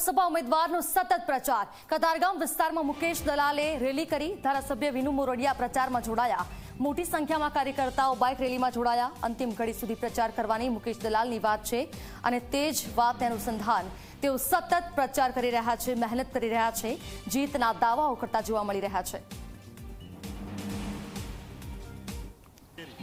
લોકસભા ઉમેદવારનો સતત પ્રચાર. કતારગામ વિસ્તારમાં મુકેશ દલાલે રેલી કરી ધારાસભ્ય વિનુ મોરડિયા પ્રચારમાં જોડાયા. મોટી સંખ્યામાં કાર્યકર્તાઓ બાઇક રેલીમાં જોડાયા. અંતિમ ઘડી સુધી પ્રચાર કરવાની મુકેશ દલાલની વાત છે અને તે જ વાતને અનુસંધાન તેઓ સતત પ્રચાર કરી રહ્યા છે, મહેનત કરી રહ્યા છે, જીતના દાવાઓ કરતા જોવા મળી રહ્યા છે.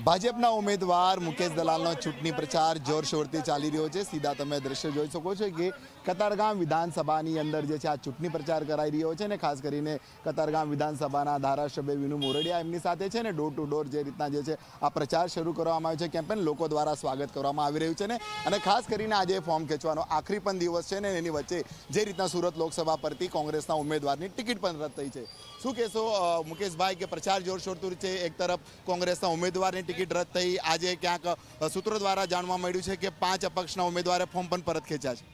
ભાજપના ઉમેદવાર મુકેશ દલાલનો ચૂંટણી પ્રચાર જોરશોરથી ચાલી રહ્યો છે. સીધા તમે દ્રશ્ય જોઈ શકો છો કે કતારગામ વિધાનસભાની અંદર જે છે આ ચૂંટણી પ્રચાર કરાઈ રહ્યો છે ને ખાસ કરીને કતારગામ વિધાનસભાના ધારાસભ્ય વિનુ મોરડિયા એમની સાથે છે ને ડોર ટુ ડોર જે રીતના જે છે આ પ્રચાર શરૂ કરવામાં આવ્યો છે. કેમ્પેન લોકો દ્વારા સ્વાગત કરવામાં આવી રહ્યું છે ને. અને ખાસ કરીને આજે ફોર્મ ખેંચવાનો આખરી પણ દિવસ છે ને એની વચ્ચે જે રીતના સુરત લોકસભા પરથી કોંગ્રેસના ઉમેદવારની ટિકિટ પણ રદ થઈ છે. શું કહેશો મુકેશભાઈ, કે પ્રચાર જોરશોરથી છે? એક તરફ કોંગ્રેસના ઉમેદવારની ટિકિટ રદ થઈ. આજે ક્યાંક સૂત્રો દ્વારા જાણવા મળ્યું છે કે પાંચ અપક્ષના ઉમેદવારે ફોર્મ પણ પરત ખેંચ્યા છે.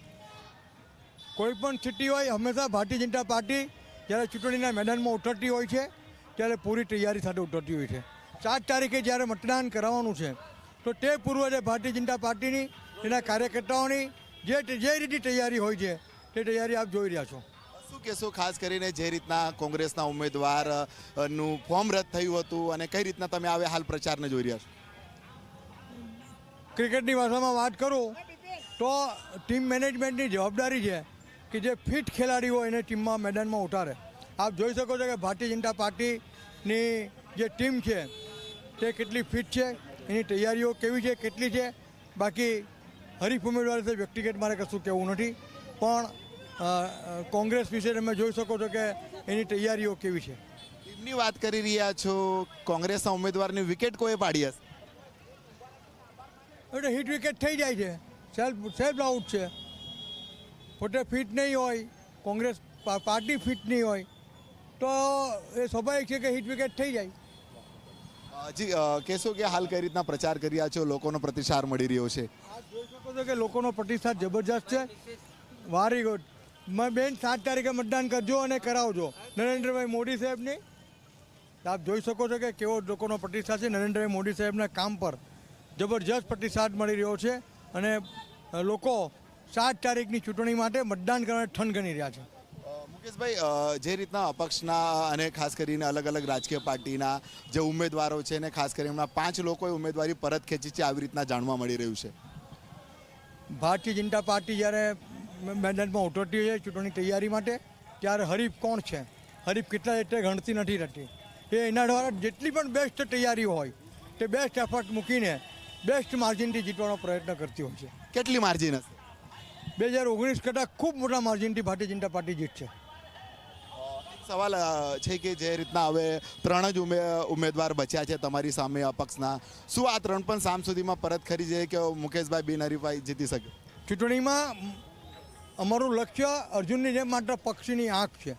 કોઈ પણ સ્થિતિ હોય, હંમેશા ભારતીય જનતા પાર્ટી જ્યારે ચૂંટણીના મેદાનમાં ઉતરતી હોય છે, ત્યારે પૂરી તૈયારી સાથે ઉતરતી હોય છે. સાત તારીખે જ્યારે મતદાન કરાવવાનું છે, તો તે પૂર્વે ભારતીય જનતા પાર્ટીની, એના કાર્યકર્તાઓની જે જે રીતની તૈયારી હોય છે, તે તૈયારી આપ જોઈ રહ્યા છો. શું ખાસ કરીને જે રીતના કોંગ્રેસના ઉમેદવારનું ફોર્મ રદ થયું હતું અને કઈ રીતના તમે આવે હાલ પ્રચારને જોઈ રહ્યા છો? ક્રિકેટની ભાષામાં વાત કરું, તો ટીમ મેનેજમેન્ટની જવાબદારી છે કે જે ફિટ ખેલાડી હોય એને ટીમમાં મેદાનમાં ઉતારે. આપ જોઈ શકો છો કે ભારતીય જનતા પાર્ટીની જે ટીમ છે, તે કેટલી ફિટ છે, એની તૈયારીઓ કેવી છે, કેટલી છે, બાકી હરીફ ઉમેદવાર વ્યક્તિગત મારે કશું કહેવું નથી. પણ કોંગ્રેસ વિશે તમે જોઈ શકો છો કે એની તૈયારીઓ કેવી છે. ટીમની વાત કરી રહ્યા છો કોંગ્રેસના ઉમેદવારની વિકેટ કોઈ પાડી હશે? એટલે હિટ વિકેટ થઈ જાય છે. સેલ્ફ સેલ્ફ આઉટ છે. પોતે ફિટ નહીં હોય કોંગ્રેસ પાર્ટી ફિટ નહીં હોય તો એ સ્વાભાવિક છે કે હિટ વિકેટ થઈ જાય. હજી કહેશો કે હાલ કઈ રીતના પ્રચાર કરી રહ્યા છો? લોકોનો પ્રતિસાદ મળી રહ્યો છે. જોઈ શકો છો કે લોકોનો પ્રતિસાદ જબરજસ્ત છે. વારી ગુડ બેન સાત તારીખે મતદાન કરજો અને કરાવજો. નરેન્દ્રભાઈ મોદી સાહેબની. આપ જોઈ શકો છો કે કેવો લોકોનો પ્રતિસાદ છે. નરેન્દ્રભાઈ મોદી સાહેબના કામ પર જબરજસ્ત પ્રતિસાદ મળી રહ્યો છે અને લોકો સાત તારીખની ચૂંટણી માટે મતદાન કરવાને ઠન ગણી રહ્યા છે. મુકેશભાઈ જે રીતના અપક્ષના અને ખાસ કરીને અલગ અલગ રાજકીય પાર્ટીના જે ઉમેદવારો છે ને ખાસ કરીને હમણાં પાંચ લોકોએ ઉમેદવારી પરત ખેંચી છે આવી રીતના જાણવા મળી રહ્યું છે. ભારતીય જનતા પાર્ટી જ્યારે મેદાનમાં ઉતરતી હોય છે ચૂંટણી તૈયારી માટે ત્યારે હરીફ કોણ છે? હરીફ કેટલા એટલે ગણતી નથી રહેતી. એ એના દ્વારા જેટલી પણ બેસ્ટ તૈયારીઓ હોય તે બેસ્ટ એફર્ટ મૂકીને બેસ્ટ માર્જિનથી જીતવાનો પ્રયત્ન કરતી હોય છે. કેટલી માર્જિન હશે? બે હજાર ઓગણીસ કરતાં ખૂબ મોટા માર્જિનથી ભારતીય જનતા પાર્ટી જીતશે સવાલ છે કે જે રીતના હવે ત્રણ જ ઉમે ઉમેદવાર બચ્યા છે તમારી સામે અપક્ષના. શું આ ત્રણ પણ સામ સુધીમાં પરત ખરી જાય કે મુકેશભાઈ બિનહરીફાઈ જીતી શકે? ચૂંટણીમાં અમારું લક્ષ્ય અર્જુનની જેમ માત્ર પક્ષીની આંખ છે.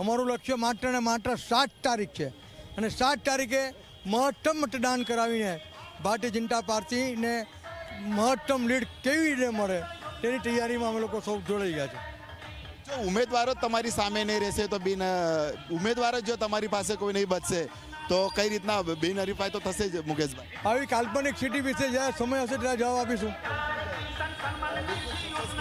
અમારું લક્ષ્ય માત્ર ને માત્ર સાત તારીખ છે. અને સાત તારીખે મહત્તમ મતદાન કરાવીને ભારતીય જનતા પાર્ટીને મહત્તમ લીડ કેવી રીતે મળે તેની તૈયારીમાં અમે લોકો સૌ જોડાઈ ગયા છે. જો ઉમેદવારો જ તમારી સામે નહીં રહેશે તો બિન ઉમેદવાર જ જો તમારી પાસે કોઈ નહીં બચશે તો કઈ રીતના બિનહરીફાઈ તો થશે જ મુકેશભાઈ? આવી કાલ્પનિક સિટી વિશે જ્યારે સમય હશે ત્યારે જવાબ આપીશું.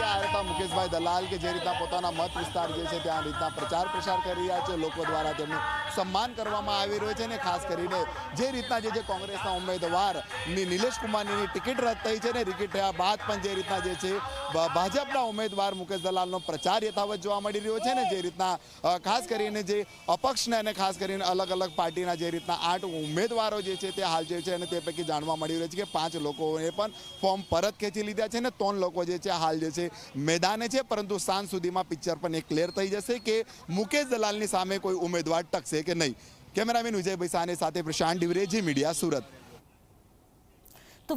મુકેશભાઈ દલાલ કે જે રીતના પોતાના મત વિસ્તાર જે છે ત્યાં રીતના પ્રચાર પ્રસાર કરી રહ્યા છે. લોકો દ્વારા તેમનું સન્માન કરવામાં આવી રહ્યું છે ને ખાસ કરીને જે રીતના જે છે કોંગ્રેસના ઉમેદવાર નિલેશ કુમારની ટિકિટ રદ થઈ છે ને ટિકિટ થયા બાદ પણ જે રીતના જે છે ભાજપના ઉમેદવાર મુકેશ દલાલનો પ્રચાર યથાવત જોવા મળી રહ્યો છે ને જે રીતના ખાસ કરીને જે અપક્ષને અને ખાસ કરીને અલગ અલગ પાર્ટીના જે રીતના આઠ ઉમેદવારો જે છે તે હાલ જે છે અને તે પૈકી જાણવા મળી રહ્યું છે કે પાંચ લોકોએ પણ ફોર્મ પરત ખેંચી લીધા છે ને ત્રણ લોકો જે છે હાલ જે છે મેદાને છે, પરંતુ સાંજ સુધીમાં પિક્ચર પણ એક ક્લિયર થઈ જશે કે મુકેશ દલાલની સામે કોઈ ઉમેદવાર ટકશે કે નહીં? કેમેરામેન વિજયભાઈ સાને સાથે પ્રશાંત ડિવરે જી મીડિયા સુરત.